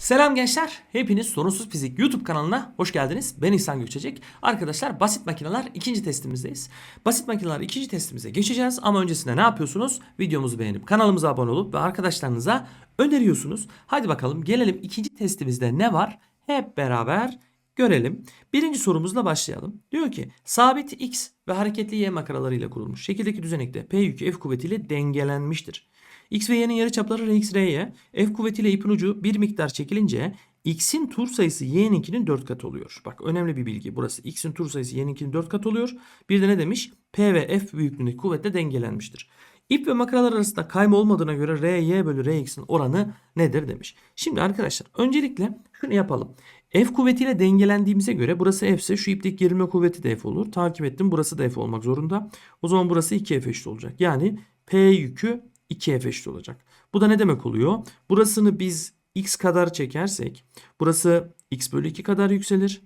Selam gençler. Hepiniz Sorunsuz Fizik YouTube kanalına hoş geldiniz. Ben İhsan Gökçecek. Arkadaşlar basit makineler ikinci testimizdeyiz. Basit makineler ikinci testimize geçeceğiz ama öncesinde ne yapıyorsunuz? Videomuzu beğenip kanalımıza abone olup ve arkadaşlarınıza öneriyorsunuz. Hadi bakalım gelelim ikinci testimizde ne var? Hep beraber görelim. Birinci sorumuzla başlayalım. Diyor ki sabit x ve hareketli y makaralarıyla kurulmuş şekildeki düzenekte P yükü F kuvvetiyle dengelenmiştir. X ve y'nin yarıçapları Rx, Ry. F kuvvetiyle ipin ucu bir miktar çekilince x'in tur sayısı y'ninkinin 4 katı oluyor. Bak önemli bir bilgi. Burası x'in tur sayısı y'ninkinin 4 katı oluyor. Bir de ne demiş? P ve F büyüklüğündeki kuvvetle dengelenmiştir. İp ve makaralar arasında kayma olmadığına göre Ry bölü Rx'in oranı nedir demiş. Şimdi arkadaşlar öncelikle şunu yapalım. F kuvvetiyle dengelendiğimize göre burası F ise şu ipteki gerilme kuvveti de F olur. Takip ettim burası da F olmak zorunda. O zaman burası 2F eşit olacak. Yani P yükü 2F eşit olacak. Bu da ne demek oluyor? Burasını biz x kadar çekersek burası x bölü 2 kadar yükselir.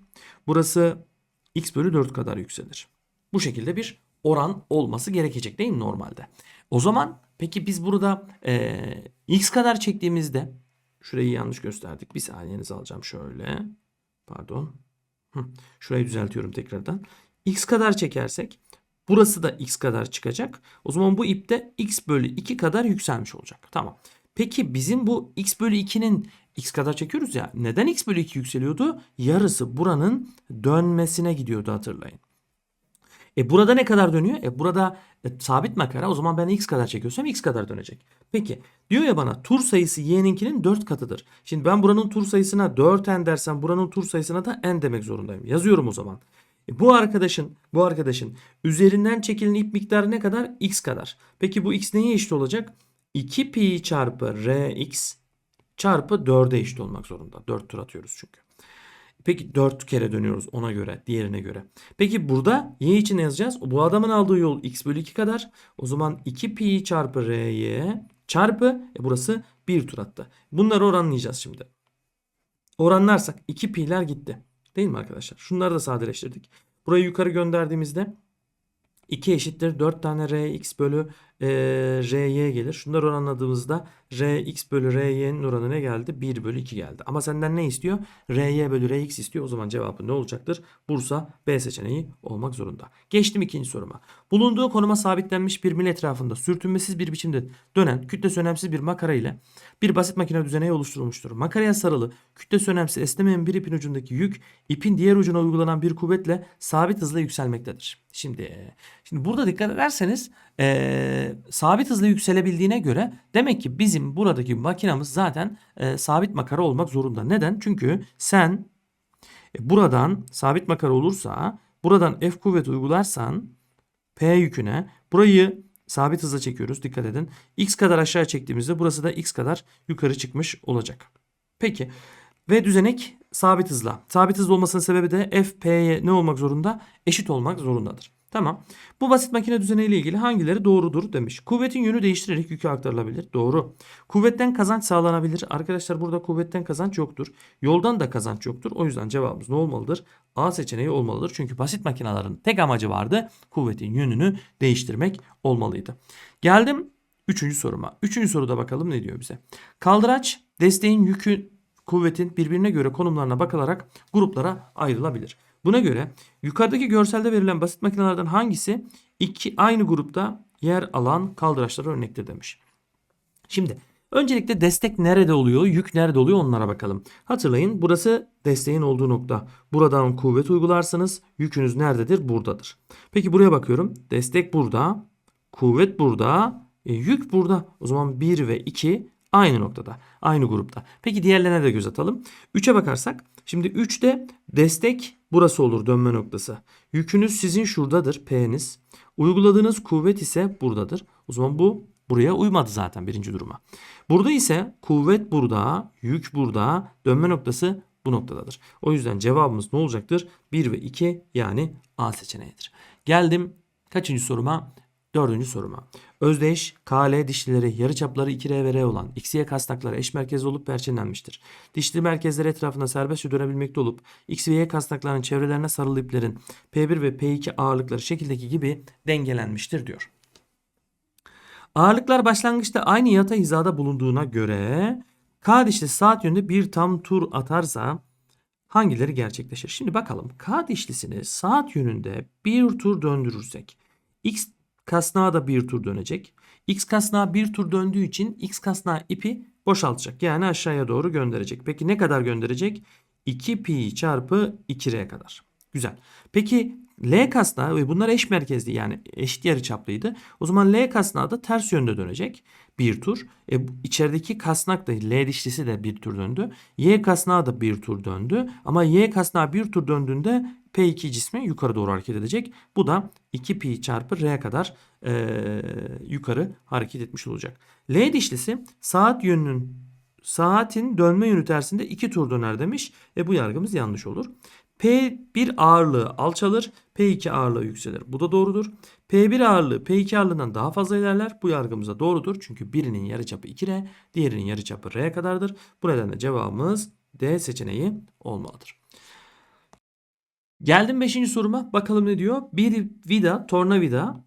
Burası x bölü 4 kadar yükselir. Bu şekilde bir oran olması gerekecek değil mi normalde? O zaman peki biz burada eee, x kadar çektiğimizde şurayı yanlış gösterdik. Bir saniyenizi alacağım şöyle. Pardon. Şurayı düzeltiyorum tekrardan. X kadar çekersek burası da x kadar çıkacak. O zaman bu ip de x bölü 2 kadar yükselmiş olacak. Tamam. Peki bizim bu x bölü 2'nin x kadar çekiyoruz ya. Neden x bölü 2 yükseliyordu? Yarısı buranın dönmesine gidiyordu hatırlayın. E burada ne kadar dönüyor? E burada e, sabit makara o zaman ben x kadar çekiyorsam x kadar dönecek. Peki diyor ya bana tur sayısı y'ninkinin 4 katıdır. Şimdi ben buranın tur sayısına 4n dersem buranın tur sayısına da n demek zorundayım. Yazıyorum o zaman. E, bu arkadaşın bu arkadaşın üzerinden çekilen ip miktarı ne kadar? x kadar. Peki bu x neye eşit olacak? 2 pi çarpı rx çarpı 4'e eşit olmak zorunda. 4 tur atıyoruz çünkü. Peki 4 kere dönüyoruz ona göre, diğerine göre. Peki burada y için yazacağız? Bu adamın aldığı yol x bölü 2 kadar. O zaman 2 pi çarpı ry çarpı e burası 1 tur attı. Bunları oranlayacağız şimdi. Oranlarsak 2 pi'ler gitti. Değil mi arkadaşlar? Şunları da sadeleştirdik. Burayı yukarı gönderdiğimizde 2 eşittir 4 tane rx bölü e, ry gelir. Şunları oranladığımızda rx bölü ry'nin oranı ne geldi? 1 bölü 2 geldi. Ama senden ne istiyor? ry bölü rx istiyor. O zaman cevabı ne olacaktır? Bursa B seçeneği olmak zorunda. Geçtim ikinci soruma. Bulunduğu konuma sabitlenmiş bir mil etrafında sürtünmesiz bir biçimde dönen kütlesi önemsiz bir makara ile bir basit makine düzeneği oluşturulmuştur. Makaraya sarılı kütlesi önemsiz esnemeyen bir ipin ucundaki yük ipin diğer ucuna uygulanan bir kuvvetle sabit hızla yükselmektedir. Şimdi şimdi burada dikkat ederseniz eee, sabit hızla yükselebildiğine göre demek ki bizim buradaki makinamız zaten eee, sabit makara olmak zorunda. Neden? Çünkü sen e, buradan sabit makara olursa buradan F kuvveti uygularsan P yüküne burayı sabit hızla çekiyoruz. Dikkat edin. X kadar aşağı çektiğimizde burası da X kadar yukarı çıkmış olacak. Peki ve düzenek sabit hızla. Sabit hızlı olmasının sebebi de F P'ye ne olmak zorunda? Eşit olmak zorundadır. Tamam. Bu basit makine düzeneği ile ilgili hangileri doğrudur demiş. Kuvvetin yönü değiştirerek yükü aktarılabilir. Doğru. Kuvvetten kazanç sağlanabilir. Arkadaşlar burada kuvvetten kazanç yoktur. Yoldan da kazanç yoktur. O yüzden cevabımız ne olmalıdır? A seçeneği olmalıdır. Çünkü basit makinelerin tek amacı vardı. Kuvvetin yönünü değiştirmek olmalıydı. Geldim üçüncü soruma. Üçüncü soruda bakalım ne diyor bize. Kaldıraç desteğin yükü kuvvetin birbirine göre konumlarına bakılarak gruplara ayrılabilir. Buna göre yukarıdaki görselde verilen basit makinelerden hangisi iki aynı grupta yer alan kaldıraçlar örnektir demiş. Şimdi öncelikle destek nerede oluyor, yük nerede oluyor onlara bakalım. Hatırlayın burası desteğin olduğu nokta. Buradan kuvvet uygularsınız. Yükünüz nerededir? Buradadır. Peki buraya bakıyorum. Destek burada. Kuvvet burada. e, yük burada. O zaman 1 ve 2 aynı noktada. Aynı grupta. Peki diğerlerine de göz atalım. 3'e bakarsak. Şimdi 3'te destek burası olur dönme noktası. Yükünüz sizin şuradadır P'niz. Uyguladığınız kuvvet ise buradadır. O zaman bu buraya uymadı zaten birinci duruma. Burada ise kuvvet burada, yük burada, dönme noktası bu noktadadır. O yüzden cevabımız ne olacaktır? 1 ve 2 yani A seçeneğidir. Geldim kaçıncı soruma? Dördüncü soruma. Özdeş, KL dişlileri, yarıçapları 2R ve R olan XY kasnakları eş merkezli olup perçinlenmiştir. Dişli merkezler etrafında serbestçe dönebilmekte olup X ve Y kasnaklarının çevrelerine sarılı iplerin P1 ve P2 ağırlıkları şekildeki gibi dengelenmiştir diyor. Ağırlıklar başlangıçta aynı yatay hizada bulunduğuna göre K dişlisi saat yönünde bir tam tur atarsa hangileri gerçekleşir? Şimdi bakalım. K dişlisini saat yönünde bir tur döndürürsek X kasnağı da bir tur dönecek. X kasnağı bir tur döndüğü için X kasnağı ipi boşaltacak. Yani aşağıya doğru gönderecek. Peki ne kadar gönderecek? 2 pi çarpı 2r kadar. Güzel. Peki L kasnağı bunlar eş merkezli yani eşit yarıçaplıydı. O zaman L kasnağı da ters yönde dönecek bir tur. E, içerideki kasnak da L dişlisi de bir tur döndü. Y kasnağı da bir tur döndü. Ama Y kasnağı bir tur döndüğünde P2 cismi yukarı doğru hareket edecek. Bu da 2 pi çarpı R kadar e, yukarı hareket etmiş olacak. L dişlisi saat yönünün saatin dönme yönü tersinde 2 tur döner demiş. E bu yargımız yanlış olur. P1 ağırlığı alçalır, P2 ağırlığı yükselir. Bu da doğrudur. P1 ağırlığı P2 ağırlığından daha fazla ilerler. Bu yargımıza doğrudur. Çünkü birinin yarıçapı 2R, diğerinin yarıçapı R kadardır. Bu nedenle cevabımız D seçeneği olmalıdır. Geldim 5. soruma. Bakalım ne diyor? Bir vida, tornavida,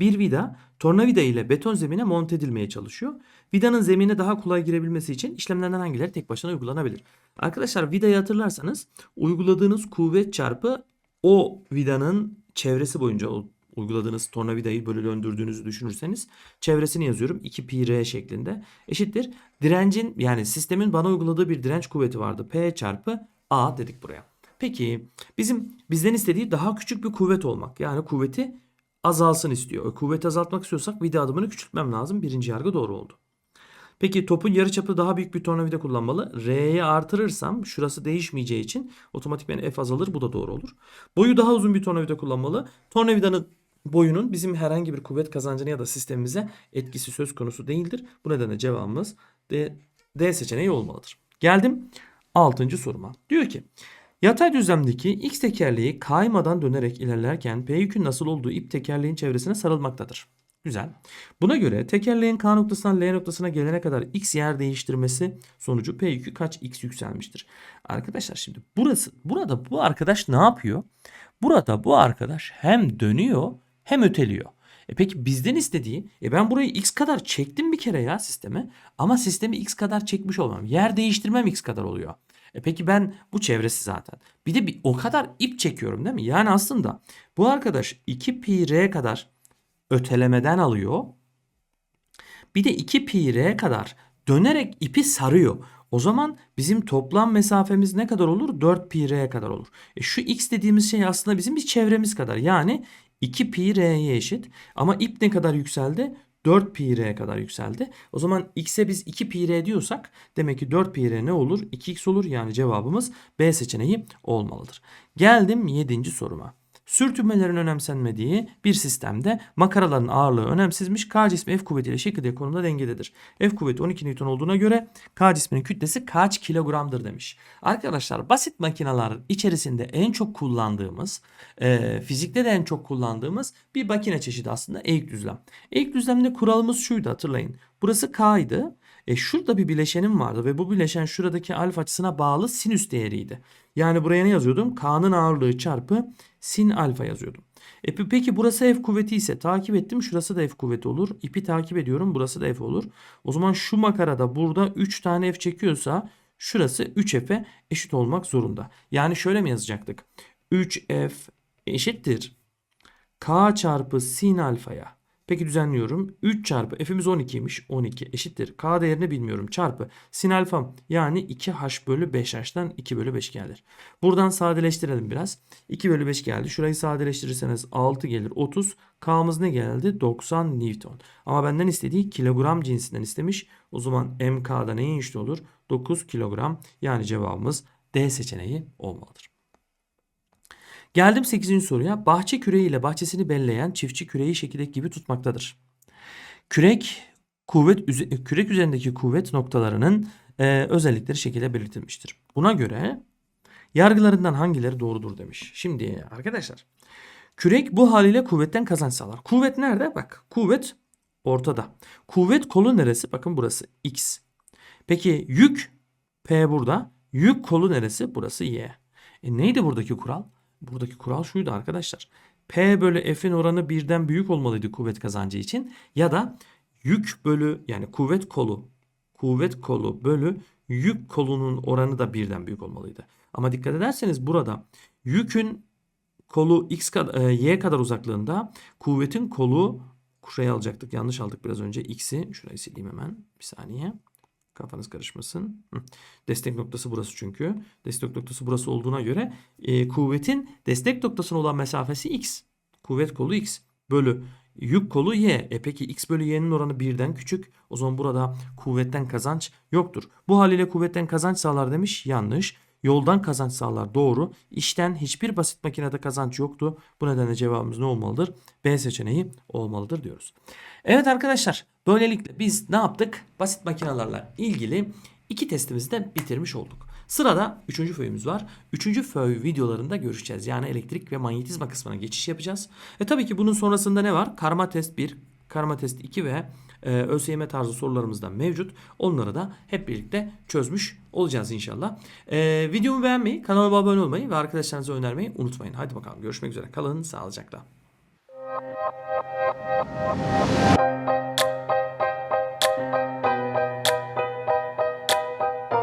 bir vida tornavida ile beton zemine monte edilmeye çalışıyor. Vidanın zemine daha kolay girebilmesi için işlemlerden hangileri tek başına uygulanabilir? Arkadaşlar vidayı hatırlarsanız uyguladığınız kuvvet çarpı o vidanın çevresi boyunca uyguladığınız tornavidayı böyle döndürdüğünüzü düşünürseniz çevresini yazıyorum 2 pi r şeklinde eşittir. Direncin yani sistemin bana uyguladığı bir direnç kuvveti vardı. P çarpı A dedik buraya. Peki bizim bizden istediği daha küçük bir kuvvet olmak. Yani kuvveti azalsın istiyor. O kuvveti azaltmak istiyorsak vida adımını küçültmem lazım. Birinci yargı doğru oldu. Peki topun yarıçapı daha büyük bir tornavida kullanmalı. R'ye artırırsam şurası değişmeyeceği için otomatikman F azalır. Bu da doğru olur. Boyu daha uzun bir tornavida kullanmalı. Tornavidanın boyunun bizim herhangi bir kuvvet kazancına ya da sistemimize etkisi söz konusu değildir. Bu nedenle cevabımız D, D seçeneği olmalıdır. Geldim 6. soruma. Diyor ki Yatay düzlemdeki X tekerleği kaymadan dönerek ilerlerken P yükün nasıl olduğu ip tekerleğin çevresine sarılmaktadır. Güzel. Buna göre tekerleğin K noktasından L noktasına gelene kadar X yer değiştirmesi sonucu P yükü kaç X yükselmiştir? Arkadaşlar şimdi burası burada bu arkadaş ne yapıyor? Burada bu arkadaş hem dönüyor hem öteliyor. E peki bizden istediği e ben burayı x kadar çektim bir kere ya sisteme ama sistemi x kadar çekmiş olmam. Yer değiştirmem x kadar oluyor. E peki ben bu çevresi zaten. Bir de bir, o kadar ip çekiyorum değil mi? Yani aslında bu arkadaş 2 pi r kadar ötelemeden alıyor. Bir de 2 pi r kadar dönerek ipi sarıyor. O zaman bizim toplam mesafemiz ne kadar olur? 4 pi r'ye kadar olur. E şu x dediğimiz şey aslında bizim bir çevremiz kadar. Yani 2 pi r'ye eşit. Ama ip ne kadar yükseldi? 4 pi r kadar yükseldi. O zaman x'e biz 2 pi r diyorsak demek ki 4 pi r ne olur? 2x olur. Yani cevabımız B seçeneği olmalıdır. Geldim 7. soruma. Sürtünmelerin önemsenmediği bir sistemde makaraların ağırlığı önemsizmiş. K cismi F kuvvetiyle şekilde konumda dengededir. F kuvveti 12 Newton olduğuna göre K cisminin kütlesi kaç kilogramdır demiş. Arkadaşlar basit makineler içerisinde en çok kullandığımız, e, fizikte de en çok kullandığımız bir makine çeşidi aslında eğik düzlem. Eğik düzlemde kuralımız şuydu hatırlayın. Burası K'ydı. E şurada bir bileşenim vardı ve bu bileşen şuradaki alfa açısına bağlı sinüs değeriydi. Yani buraya ne yazıyordum? K'nın ağırlığı çarpı sin alfa yazıyordum. E peki burası F kuvveti ise takip ettim. Şurası da F kuvveti olur. İpi takip ediyorum. Burası da F olur. O zaman şu makarada burada 3 tane F çekiyorsa şurası 3F'e eşit olmak zorunda. Yani şöyle mi yazacaktık? 3F eşittir. K çarpı sin alfaya Peki düzenliyorum. 3 çarpı f'imiz 12'ymiş. 12 eşittir. K değerini bilmiyorum. Çarpı sin alfam yani 2h bölü 5h'tan 2 bölü 5 gelir. Buradan sadeleştirelim biraz. 2 bölü 5 geldi. Şurayı sadeleştirirseniz 6 gelir. 30. K'mız ne geldi? 90 Newton. Ama benden istediği kilogram cinsinden istemiş. O zaman MK'da neye eşit olur? 9 kilogram. Yani cevabımız D seçeneği olmalıdır. Geldim 8. soruya. Bahçe küreği ile bahçesini belleyen çiftçi küreği şekildeki gibi tutmaktadır. Kürek kuvvet kürek üzerindeki kuvvet noktalarının e, özellikleri şekilde belirtilmiştir. Buna göre yargılarından hangileri doğrudur demiş. Şimdi arkadaşlar kürek bu haliyle kuvvetten kazanç sağlar. Kuvvet nerede? Bak kuvvet ortada. Kuvvet kolu neresi? Bakın burası X. Peki yük P burada. Yük kolu neresi? Burası Y. E neydi buradaki kural? Buradaki kural şuydu arkadaşlar. P bölü F'in oranı birden büyük olmalıydı kuvvet kazancı için. Ya da yük bölü yani kuvvet kolu kuvvet kolu bölü yük kolunun oranı da birden büyük olmalıydı. Ama dikkat ederseniz burada yükün kolu x kadar, y kadar uzaklığında kuvvetin kolu şuraya alacaktık. Yanlış aldık biraz önce x'i. Şurayı sileyim hemen. Bir saniye. Kafanız karışmasın. Destek noktası burası çünkü. Destek noktası burası olduğuna göre e, kuvvetin destek noktasına olan mesafesi x. Kuvvet kolu x bölü yük kolu y. E peki x bölü y'nin oranı birden küçük. O zaman burada kuvvetten kazanç yoktur. Bu haliyle kuvvetten kazanç sağlar demiş. Yanlış. Yoldan kazanç sağlar doğru. İşten hiçbir basit makinede kazanç yoktu. Bu nedenle cevabımız ne olmalıdır? B seçeneği olmalıdır diyoruz. Evet arkadaşlar böylelikle biz ne yaptık? Basit makinelerle ilgili iki testimizi de bitirmiş olduk. Sırada üçüncü föyümüz var. Üçüncü föy videolarında görüşeceğiz. Yani elektrik ve manyetizma kısmına geçiş yapacağız. E tabii ki bunun sonrasında ne var? Karma test 1, karma test 2 ve e, ÖSYM tarzı sorularımız da mevcut. Onları da hep birlikte çözmüş olacağız inşallah. E, videomu beğenmeyi, kanalıma abone olmayı ve arkadaşlarınıza önermeyi unutmayın. Hadi bakalım görüşmek üzere. Kalın sağlıcakla.